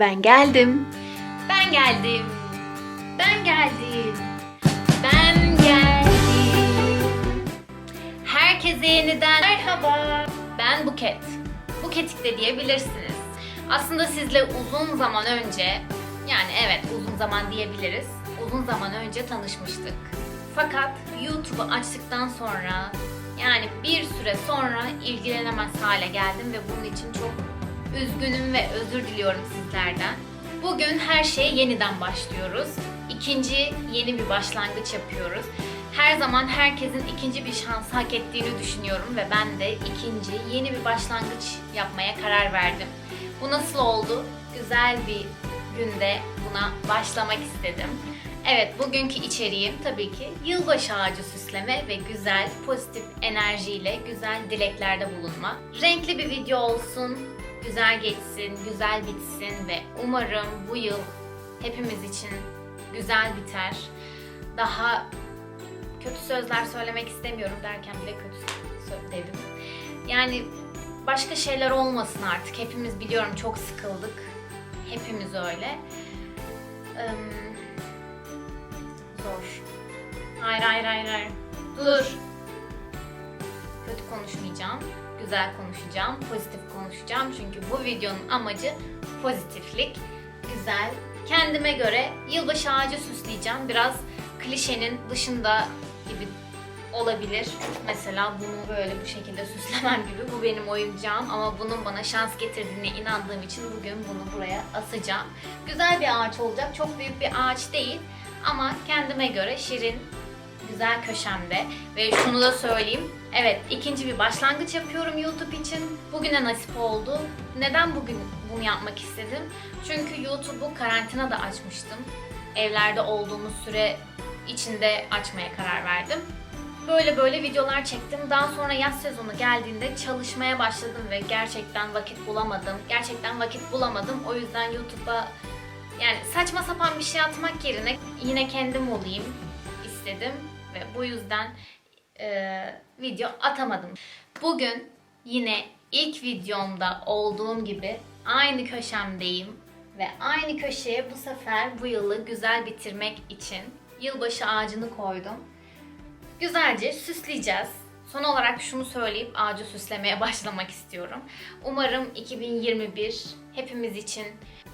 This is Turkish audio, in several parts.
Ben geldim. Ben geldim. Ben geldim. Ben geldim. Herkese yeniden merhaba. Ben Buket. Buketik de diyebilirsiniz. Aslında sizle uzun zaman önce, yani evet uzun zaman diyebiliriz. Uzun zaman önce tanışmıştık. Fakat YouTube'u açtıktan sonra, yani bir süre sonra ilgilenemez hale geldim ve bunun için çok üzgünüm ve özür diliyorum sizlerden. Bugün her şeye yeniden başlıyoruz. İkinci yeni bir başlangıç yapıyoruz. Her zaman herkesin ikinci bir şans hak ettiğini düşünüyorum ve ben de ikinci yeni bir başlangıç yapmaya karar verdim. Bu nasıl oldu? Güzel bir günde buna başlamak istedim. Evet, bugünkü içeriğim tabii ki yılbaşı ağacı süsleme ve güzel, pozitif enerjiyle güzel dileklerde bulunma. Renkli bir video olsun, güzel geçsin, güzel bitsin ve umarım bu yıl hepimiz için güzel biter. Daha kötü sözler söylemek istemiyorum derken bile kötü dedim. Yani başka şeyler olmasın artık. Hepimiz biliyorum çok sıkıldık. Hepimiz öyle. Zor. Hayır hayır hayır hayır. Dur. Kötü konuşmayacağım. Güzel konuşacağım. Pozitif konuşacağım. Çünkü bu videonun amacı pozitiflik. Güzel. Kendime göre yılbaşı ağacı süsleyeceğim. Biraz klişenin dışında gibi olabilir. Mesela bunu böyle bu şekilde süslemem gibi. Bu benim oyuncağım ama bunun bana şans getirdiğine inandığım için bugün bunu buraya asacağım. Güzel bir ağaç olacak. Çok büyük bir ağaç değil ama kendime göre şirin, güzel köşemde. Ve şunu da söyleyeyim. Evet ikinci bir başlangıç yapıyorum YouTube için. Bugüne nasip oldu. Neden bugün bunu yapmak istedim? Çünkü YouTube'u karantinada açmıştım. Evlerde olduğumuz süre içinde açmaya karar verdim. Böyle böyle videolar çektim. Daha sonra yaz sezonu geldiğinde çalışmaya başladım ve gerçekten vakit bulamadım. Gerçekten vakit bulamadım. O yüzden YouTube'a yani saçma sapan bir şey atmak yerine yine kendim olayım istedim ve bu yüzden e, video atamadım. Bugün yine ilk videomda olduğum gibi aynı köşemdeyim ve aynı köşeye bu sefer bu yılı güzel bitirmek için yılbaşı ağacını koydum. Güzelce süsleyeceğiz. Son olarak şunu söyleyip ağacı süslemeye başlamak istiyorum. Umarım 2021 hepimiz için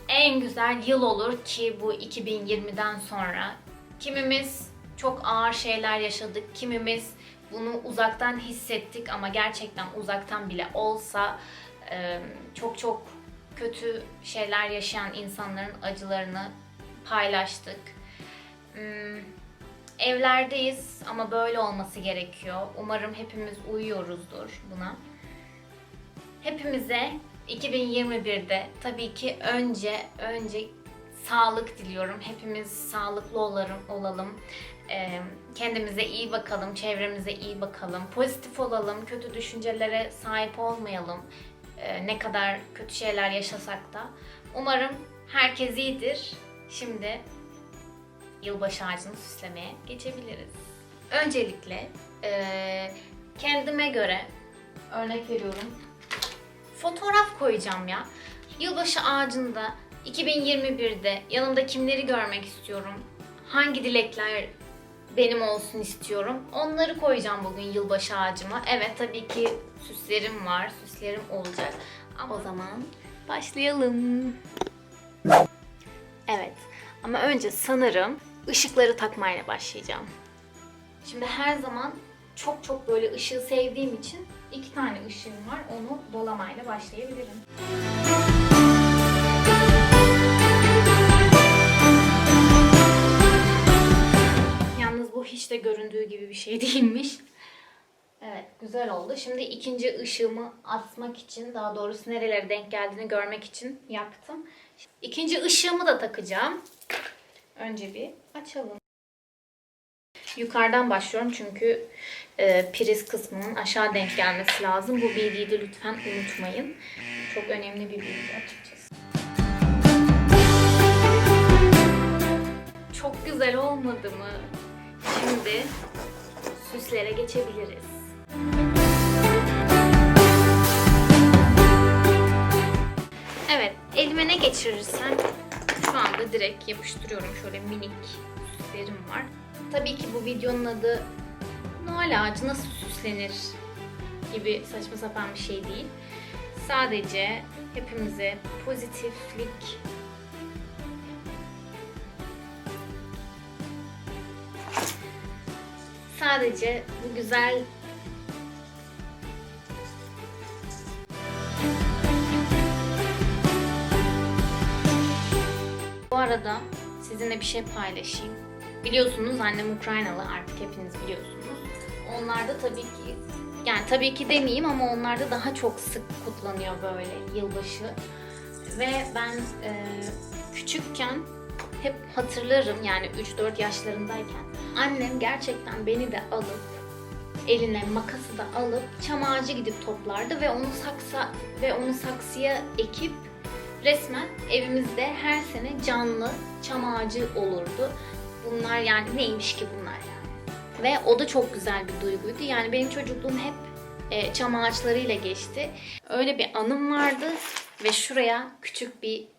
en güzel yıl olur ki bu 2020'den sonra. Kimimiz çok ağır şeyler yaşadık, kimimiz bunu uzaktan hissettik ama gerçekten uzaktan bile olsa e, çok çok kötü şeyler yaşayan insanların acılarını paylaştık. Hmm, Evlerdeyiz ama böyle olması gerekiyor. Umarım hepimiz uyuyoruzdur buna. Hepimize 2021'de tabii ki önce önce sağlık diliyorum. Hepimiz sağlıklı olalım, olalım. Kendimize iyi bakalım, çevremize iyi bakalım. Pozitif olalım, kötü düşüncelere sahip olmayalım. Ee, ne kadar kötü şeyler yaşasak da. Umarım herkes iyidir. Şimdi yılbaşı ağacını süslemeye geçebiliriz. Öncelikle eee, kendime göre örnek veriyorum fotoğraf koyacağım ya. Yılbaşı ağacında 2021'de yanımda kimleri görmek istiyorum? Hangi dilekler benim olsun istiyorum? Onları koyacağım bugün yılbaşı ağacıma. Evet tabii ki süslerim var, süslerim olacak. Ama o zaman başlayalım. Evet. Ama önce sanırım ışıkları takmayla başlayacağım. Şimdi her zaman çok çok böyle ışığı sevdiğim için iki tane ışığım var. Onu dolamayla başlayabilirim. Yalnız hiç de göründüğü gibi bir şey değilmiş. Evet, güzel oldu. Şimdi ikinci ışığımı asmak için, daha doğrusu nerelere denk geldiğini görmek için yaktım. İkinci ışığımı da takacağım. Önce bir açalım. Yukarıdan başlıyorum çünkü e, priz kısmının aşağı denk gelmesi lazım. Bu bilgiyi de lütfen unutmayın. Çok önemli bir bilgi açıkçası. Çok güzel olmadı mı? Şimdi süslere geçebiliriz. Evet, elime ne geçirirsen şu anda direkt yapıştırıyorum. Şöyle minik süslerim var. Tabii ki bu videonun adı Noel ağacı nasıl süslenir gibi saçma sapan bir şey değil. Sadece hepimize pozitiflik Sadece bu güzel Bu arada sizinle bir şey paylaşayım. Biliyorsunuz annem Ukraynalı artık hepiniz biliyorsunuz. Onlarda tabii ki yani tabii ki demeyeyim ama onlarda daha çok sık kutlanıyor böyle yılbaşı. Ve ben e, küçükken hep hatırlarım yani 3-4 yaşlarındayken annem gerçekten beni de alıp eline makası da alıp çam ağacı gidip toplardı ve onu saksa ve onu saksıya ekip resmen evimizde her sene canlı çam ağacı olurdu. Bunlar yani neymiş ki bunlar yani. Ve o da çok güzel bir duyguydu. Yani benim çocukluğum hep e, çam ağaçlarıyla geçti. Öyle bir anım vardı ve şuraya küçük bir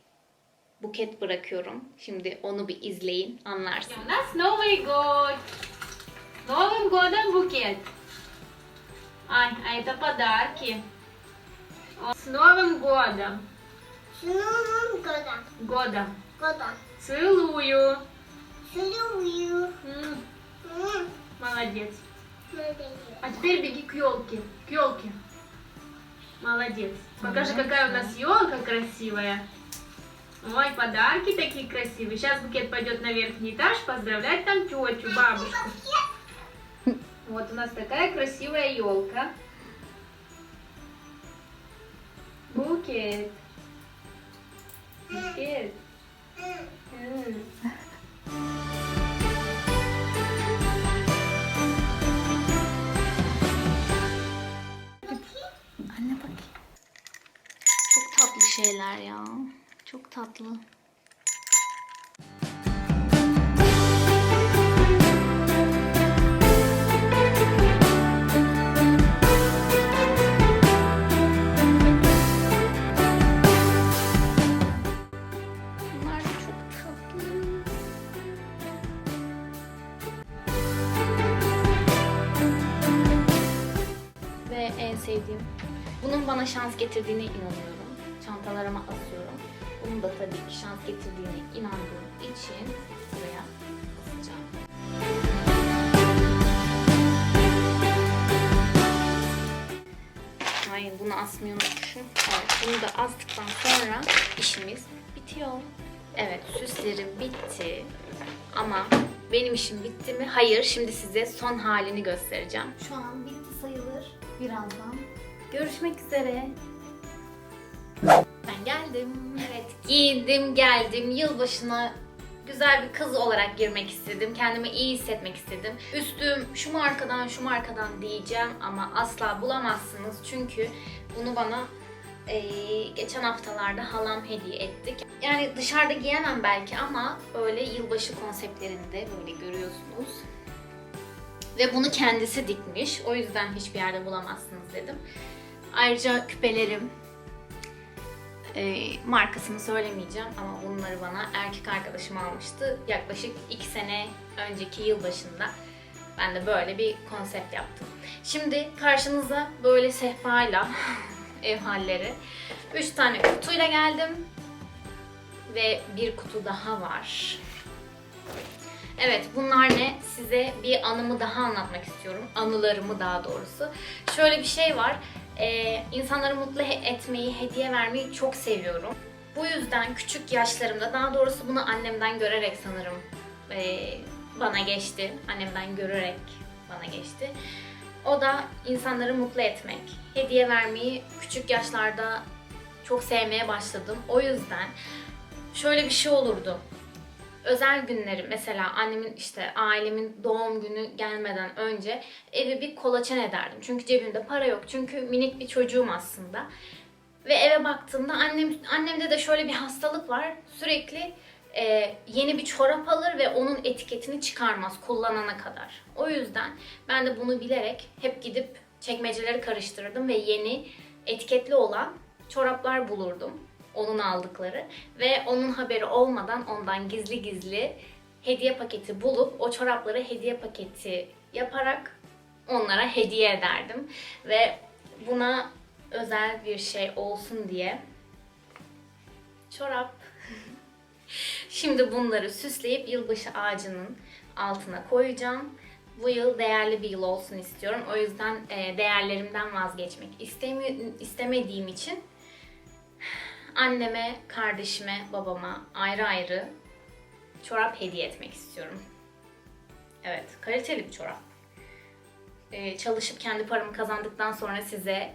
buket bırakıyorum. Şimdi onu bir izleyin, anlarsınız. У нас Новый год. С Новым годом букет. Ай, а это подарки. О, С Новым годом. С Новым годом! Годом. Годом! Целую. Целую! М, М, Молодец. молодец. А теперь беги к елке. К елке. Молодец. Покажи, какая у нас елка красивая. Ой, подарки такие красивые. Сейчас букет пойдет на верхний этаж поздравлять там тетю, бабушку. Вот у нас такая красивая елка. Букет. Букет. Anne bakayım. Çok tatlı şeyler ya. Çok tatlı. Sevdiğim bunun bana şans getirdiğine inanıyorum. Şans getirdiğine inandığım için buraya asacağım. Hayır bunu asmayı unutmuşum. Evet bunu da astıktan sonra işimiz bitiyor. Evet süslerim bitti. Ama benim işim bitti mi? Hayır şimdi size son halini göstereceğim. Şu an bitti sayılır. Birazdan görüşmek üzere. Geldim. Evet giyindim geldim. Yılbaşına güzel bir kız olarak girmek istedim. Kendimi iyi hissetmek istedim. Üstüm şu markadan şu markadan diyeceğim ama asla bulamazsınız. Çünkü bunu bana eee, geçen haftalarda halam hediye ettik. Yani dışarıda giyemem belki ama öyle yılbaşı konseptlerinde böyle görüyorsunuz. Ve bunu kendisi dikmiş. O yüzden hiçbir yerde bulamazsınız dedim. Ayrıca küpelerim, e, markasını söylemeyeceğim ama bunları bana erkek arkadaşım almıştı. Yaklaşık 2 sene önceki yılbaşında ben de böyle bir konsept yaptım. Şimdi karşınıza böyle sehpayla ev halleri 3 tane kutuyla geldim ve bir kutu daha var. Evet bunlar ne? Size bir anımı daha anlatmak istiyorum. Anılarımı daha doğrusu. Şöyle bir şey var. Ee, insanları mutlu etmeyi, hediye vermeyi çok seviyorum. Bu yüzden küçük yaşlarımda, daha doğrusu bunu annemden görerek sanırım ee, bana geçti. Annemden görerek bana geçti. O da insanları mutlu etmek, hediye vermeyi küçük yaşlarda çok sevmeye başladım. O yüzden şöyle bir şey olurdu özel günleri mesela annemin işte ailemin doğum günü gelmeden önce evi bir kolaçan ederdim. Çünkü cebimde para yok. Çünkü minik bir çocuğum aslında. Ve eve baktığımda annem annemde de şöyle bir hastalık var. Sürekli e, yeni bir çorap alır ve onun etiketini çıkarmaz kullanana kadar. O yüzden ben de bunu bilerek hep gidip çekmeceleri karıştırırdım ve yeni etiketli olan çoraplar bulurdum. Onun aldıkları ve onun haberi olmadan ondan gizli gizli hediye paketi bulup o çorapları hediye paketi yaparak onlara hediye ederdim. Ve buna özel bir şey olsun diye çorap Şimdi bunları süsleyip yılbaşı ağacının altına koyacağım. Bu yıl değerli bir yıl olsun istiyorum. O yüzden e, değerlerimden vazgeçmek istemi- istemediğim için anneme, kardeşime, babama ayrı ayrı çorap hediye etmek istiyorum. Evet, kaliteli bir çorap. E, çalışıp kendi paramı kazandıktan sonra size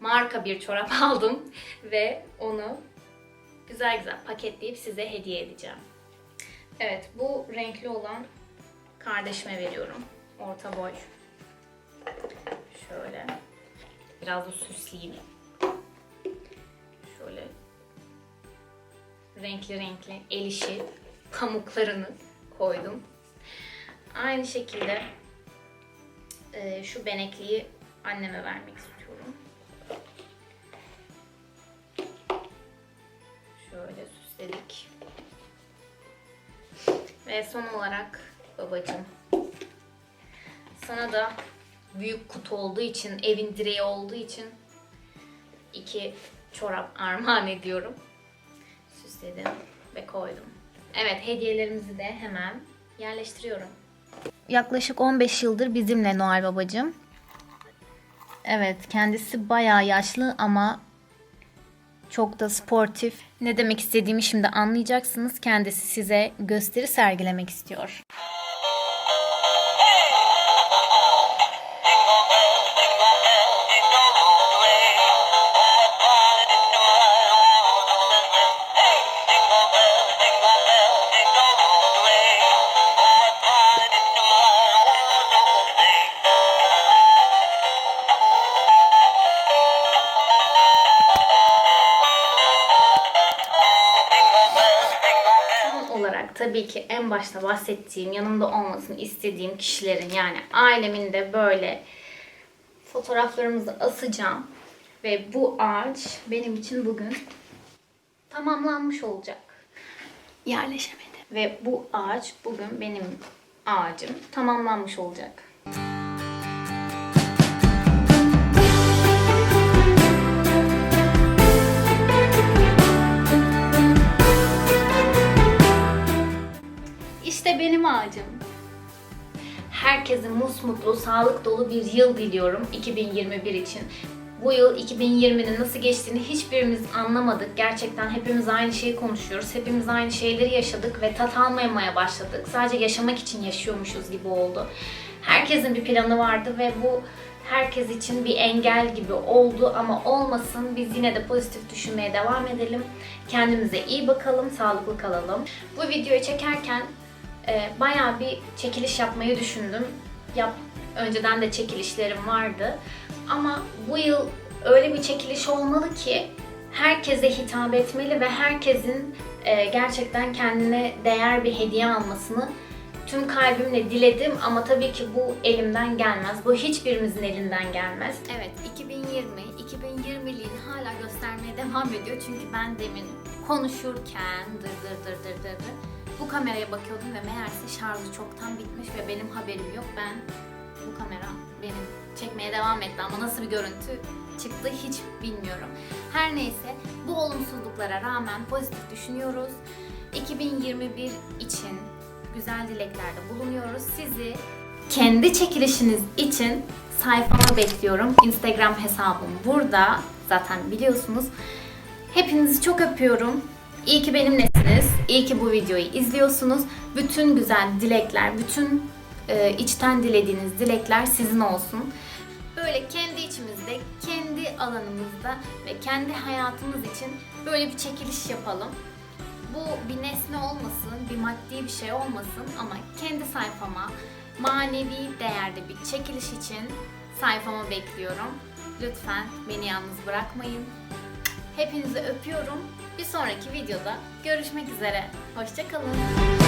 marka bir çorap aldım ve onu güzel güzel paketleyip size hediye edeceğim. Evet, bu renkli olan kardeşime veriyorum. Orta boy. Şöyle. Biraz da süsleyeyim. Renkli renkli el işi pamuklarını koydum. Aynı şekilde e, şu benekliyi anneme vermek istiyorum. Şöyle süsledik. Ve son olarak babacığım. Sana da büyük kutu olduğu için, evin direği olduğu için iki çorap armağan ediyorum. Süsledim ve koydum. Evet, hediyelerimizi de hemen yerleştiriyorum. Yaklaşık 15 yıldır bizimle Noel babacığım. Evet, kendisi bayağı yaşlı ama çok da sportif. Ne demek istediğimi şimdi anlayacaksınız. Kendisi size gösteri sergilemek istiyor. Tabii ki en başta bahsettiğim, yanımda olmasını istediğim kişilerin yani ailemin de böyle fotoğraflarımızı asacağım. Ve bu ağaç benim için bugün tamamlanmış olacak. Yerleşemedi. Ve bu ağaç bugün benim ağacım tamamlanmış olacak. İşte benim ağacım. Herkese musmutlu, sağlık dolu bir yıl diliyorum 2021 için. Bu yıl 2020'nin nasıl geçtiğini hiçbirimiz anlamadık. Gerçekten hepimiz aynı şeyi konuşuyoruz. Hepimiz aynı şeyleri yaşadık ve tat almamaya başladık. Sadece yaşamak için yaşıyormuşuz gibi oldu. Herkesin bir planı vardı ve bu herkes için bir engel gibi oldu ama olmasın. Biz yine de pozitif düşünmeye devam edelim. Kendimize iyi bakalım, sağlıklı kalalım. Bu videoyu çekerken e, bayağı bir çekiliş yapmayı düşündüm. Yap, önceden de çekilişlerim vardı. Ama bu yıl öyle bir çekiliş olmalı ki herkese hitap etmeli ve herkesin e, gerçekten kendine değer bir hediye almasını tüm kalbimle diledim ama tabii ki bu elimden gelmez. Bu hiçbirimizin elinden gelmez. Evet 2020, 2020'liğini hala göstermeye devam ediyor. Çünkü ben demin konuşurken dır dır dır dır dır dır bu kameraya bakıyordum ve meğerse şarjı çoktan bitmiş ve benim haberim yok. Ben bu kamera benim çekmeye devam etti ama nasıl bir görüntü çıktı hiç bilmiyorum. Her neyse bu olumsuzluklara rağmen pozitif düşünüyoruz. 2021 için güzel dileklerde bulunuyoruz. Sizi kendi çekilişiniz için sayfama bekliyorum. Instagram hesabım burada. Zaten biliyorsunuz. Hepinizi çok öpüyorum. İyi ki benimlesiniz. İyi ki bu videoyu izliyorsunuz. Bütün güzel dilekler, bütün e, içten dilediğiniz dilekler sizin olsun. Böyle kendi içimizde, kendi alanımızda ve kendi hayatımız için böyle bir çekiliş yapalım. Bu bir nesne olmasın, bir maddi bir şey olmasın ama kendi sayfama manevi değerde bir çekiliş için sayfama bekliyorum. Lütfen beni yalnız bırakmayın. Hepinizi öpüyorum. Bir sonraki videoda görüşmek üzere. Hoşçakalın.